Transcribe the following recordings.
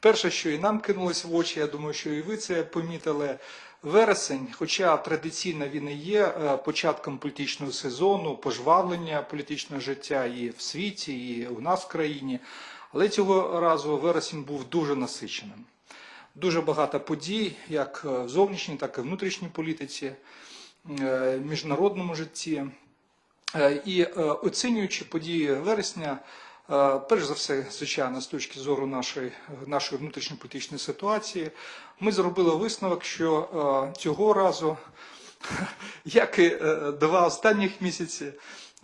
Перше, що і нам кинулось в очі, я думаю, що і ви це помітили. Вересень, хоча традиційно він і є е, початком політичного сезону, пожвавлення політичного життя і в світі, і у нас в країні. Але цього разу вересень був дуже насиченим. Дуже багато подій, як в зовнішній, так і внутрішній політиці, е, в міжнародному житті. Е, І оцінюючи події вересня, перш за все, звичайно, з точки зору нашої, нашої внутрішньополітичної ситуації, ми зробили висновок, що е, цього разу, як і е, два останніх місяці,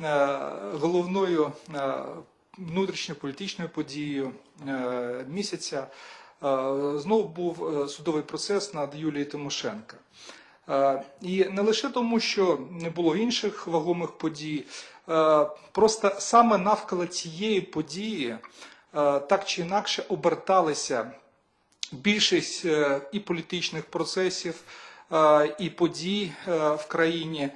е, головною е, внутрішньополітичною подією е, місяця е, знову був е, судовий процес над Юлією Тимошенко. Е, І не лише тому, що не було інших вагомих подій, е, просто саме навколо цієї події е, так чи інакше оберталися більшість і політичних процесів, і подій в країні,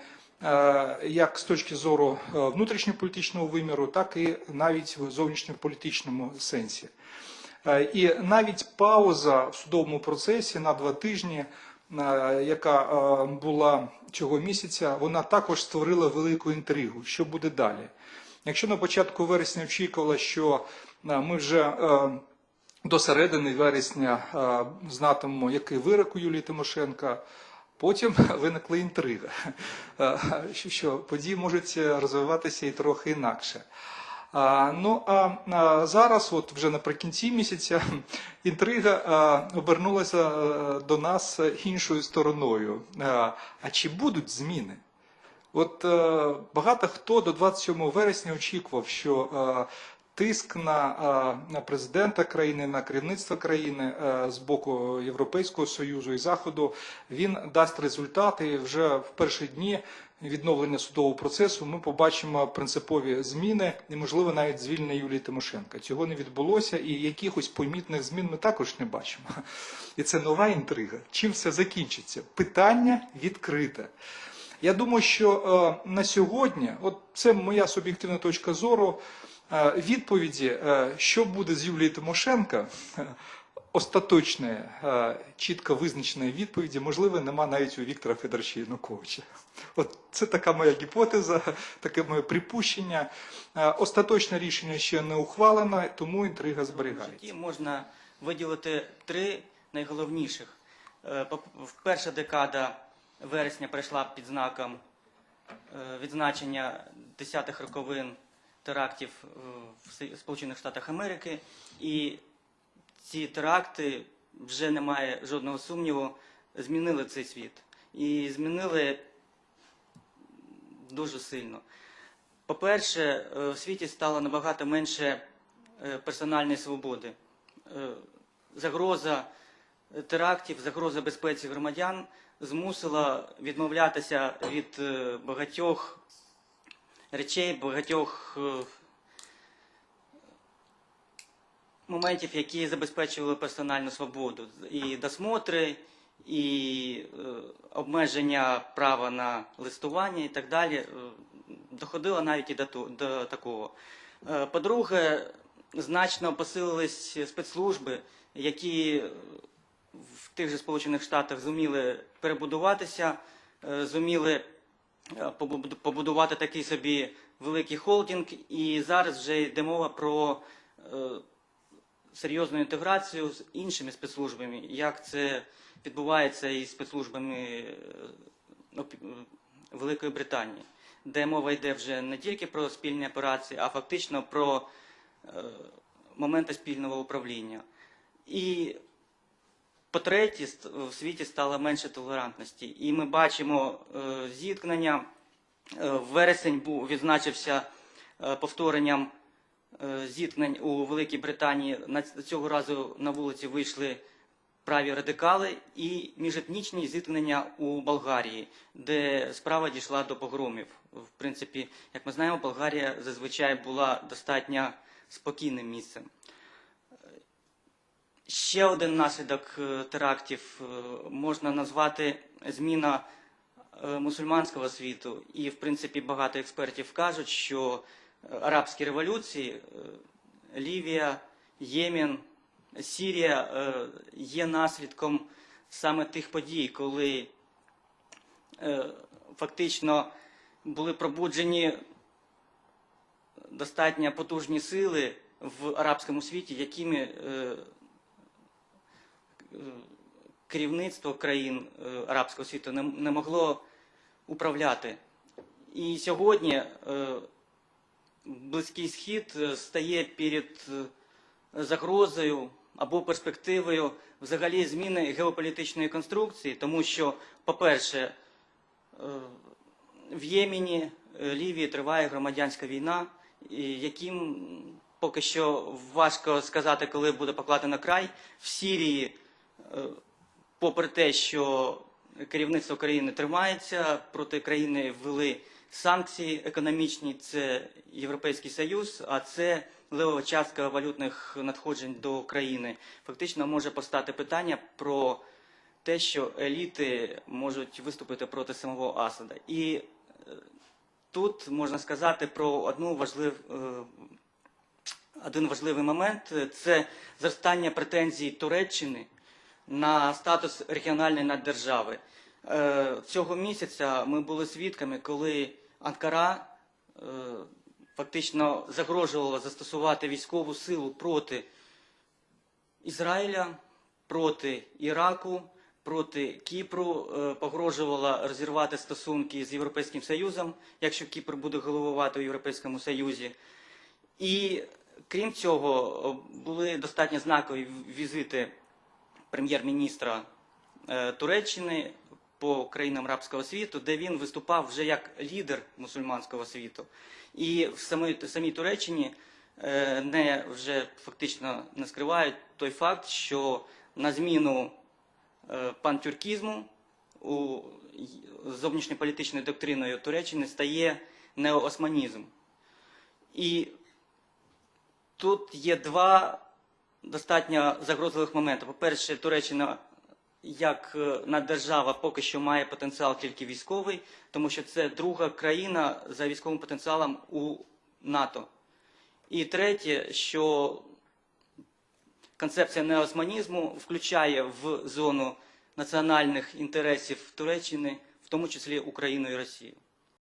як з точки зору внутрішньополітичного виміру, так і навіть в зовнішньополітичному сенсі. І навіть пауза в судовому процесі на два тижні, яка е, була цього місяця, вона також створила велику інтригу. Що буде далі? Якщо на початку вересня очікувало, що е, ми вже е, до середини вересня е, знатимемо, який вирок у Юлії Тимошенка. Потім виникла інтрига, е, що події можуть розвиватися і трохи інакше. Ну а, зараз, от вже наприкінці місяця, інтрига обернулася е, до нас іншою стороною. А, а чи будуть зміни? От е, багато хто до 27 вересня очікував, що е, тиск на, президента країни, на керівництво країни е, з боку Європейського Союзу і Заходу він дасть результати. І вже в перші дні відновлення судового процесу ми побачимо принципові зміни і, можливо, навіть звільнення Юлії Тимошенка. Цього не відбулося, і якихось помітних змін ми також не бачимо. І це нова інтрига. Чим все закінчиться? Питання відкрите. Я думаю, що е, на сьогодні, от це моя суб'єктивна точка зору, відповіді, е, що буде з Юлією Тимошенко, е, остаточної, е, чітко визначеної відповіді, можливо, нема навіть у Віктора Федоровича Януковича. От це така моя гіпотеза, таке моє припущення. Е, Остаточне рішення ще не ухвалено, тому інтрига зберігається. можна виділити три найголовніших. Е, Перша декада вересня прийшла під знаком е, відзначення 10-х роковин терактів е, в Сполучених Штатах Америки. І ці теракти вже немає жодного сумніву, змінили цей світ. І змінили дуже сильно. По-перше, е, в світі стало набагато менше е, персональної свободи. Загроза терактів, загроза безпеці громадян змусила відмовлятися від багатьох речей, багатьох е, моментів, які забезпечували персональну свободу. І досмотри, і е, обмеження права на листування і так далі. Е, Доходило навіть і до, до такого. По-друге, значно посилились спецслужби, які в тих же Сполучених Штатах зуміли перебудуватися, зуміли побудувати такий собі великий холдинг, і зараз вже йде мова про е, серйозну інтеграцію з іншими спецслужбами, як це відбувається із спецслужбами е, е, Великої Британії, де мова йде вже не тільки про спільні операції, а фактично про е, моменти спільного управління. І по-третє, в світі стало менше толерантності. І ми бачимо е, зіткнення. Е, вересень був відзначився е, повторенням зіткнень у Великій Британії. На цього разу на вулиці вийшли праві радикали і міжетнічні зіткнення у Болгарії, де справа дійшла до погромів. В принципі, як ми знаємо, Болгарія зазвичай була достатньо спокійним місцем. Ще один наслідок е, терактів е, можна назвати зміна е, мусульманського світу. І, в принципі, багато експертів кажуть, що арабські революції, Лівія, Ємен, Сірія є наслідком саме тих подій, коли фактично були пробуджені достатньо потужні сили в арабському світі, якими керівництво країн е, арабського світу не, могло управляти. І сьогодні е, Близький Схід е, стає перед загрозою або перспективою взагалі зміни геополітичної конструкції, тому що, по-перше, в Ємені, Лівії триває громадянська війна, яким поки що важко сказати, коли буде покладено край. В Сірії, попри те, що керівництво країни тримається, проти країни ввели санкції економічні, це Європейський Союз, а це левова частка валютних надходжень до країни. Фактично може постати питання про те, що еліти можуть виступити проти самого Асада. І е, тут можна сказати про одну важлив, е, один важливий момент це зростання претензій Туреччини на статус регіональної наддержави. Е, Цього місяця ми були свідками, коли Анкара е, фактично загрожувала застосувати військову силу проти Ізраїля, проти Іраку, проти Кіпру, е, погрожувала розірвати стосунки з Європейським Союзом, якщо Кіпр буде головувати у Європейському Союзі. І крім цього, були достатньо знакові візити прем'єр-міністра е, Туреччини по країнам арабського світу, де він виступав вже як лідер мусульманського світу. І в самій, самій Туреччині е, не вже фактично не скривають той факт, що на зміну е, пантюркізму у зовнішньополітичною доктриною Туреччини стає неоосманізм. І тут є два достатньо загрозливих моменти. По-перше, Туреччина як е, наддержава поки що має потенціал тільки військовий, тому що це друга країна за військовим потенціалом у НАТО. І третє, що концепція неосманізму включає в зону національних інтересів Туреччини, в тому числі Україну і Росію.